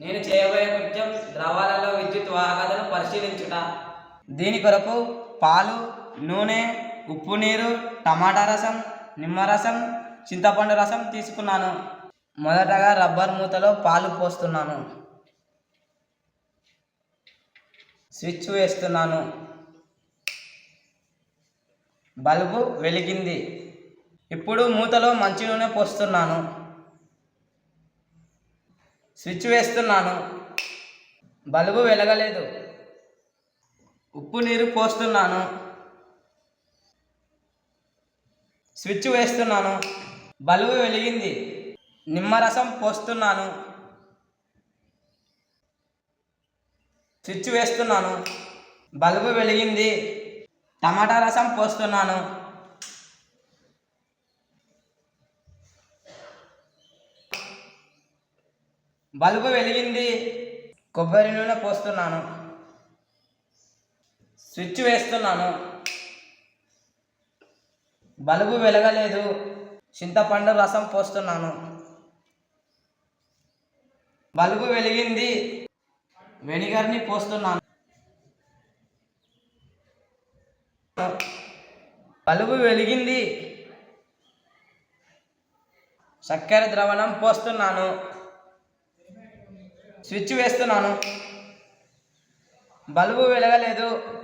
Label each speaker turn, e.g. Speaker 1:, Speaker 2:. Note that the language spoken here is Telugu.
Speaker 1: నేను చేయబోయే కృత్యం ద్రవాలలో విద్యుత్ వాహకతను పరిశీలించుట. దీని కొరకు పాలు నూనె ఉప్పు నీరు టమాటా రసం నిమ్మరసం చింతపండు రసం తీసుకున్నాను. మొదటగా రబ్బర్ మూతలో పాలు పోస్తున్నాను. స్విచ్ వేస్తున్నాను. బల్బు వెలిగింది. ఇప్పుడు మూతలో మంచి నూనె పోస్తున్నాను. స్విచ్ వేస్తున్నాను. బల్బు వెలగలేదు. ఉప్పు నీరు పోస్తున్నాను. స్విచ్ వేస్తున్నాను. బల్బు వెలిగింది. నిమ్మరసం పోస్తున్నాను. స్విచ్ వేస్తున్నాను. బల్బు వెలిగింది. టమాటా రసం పోస్తున్నాను. బల్బు వెలిగింది. కొబ్బరి నూనె పోస్తున్నాను. స్విచ్ వేస్తున్నాను. బల్బు వెలగలేదు. చింతపండు రసం పోస్తున్నాను. బల్బు వెలిగింది. వెనిగర్ని పోస్తున్నాను. బల్బు వెలిగింది. చక్కెర ద్రవణం పోస్తున్నాను. స్విచ్ వేస్తున్నాను. బల్బు వెలగలేదు.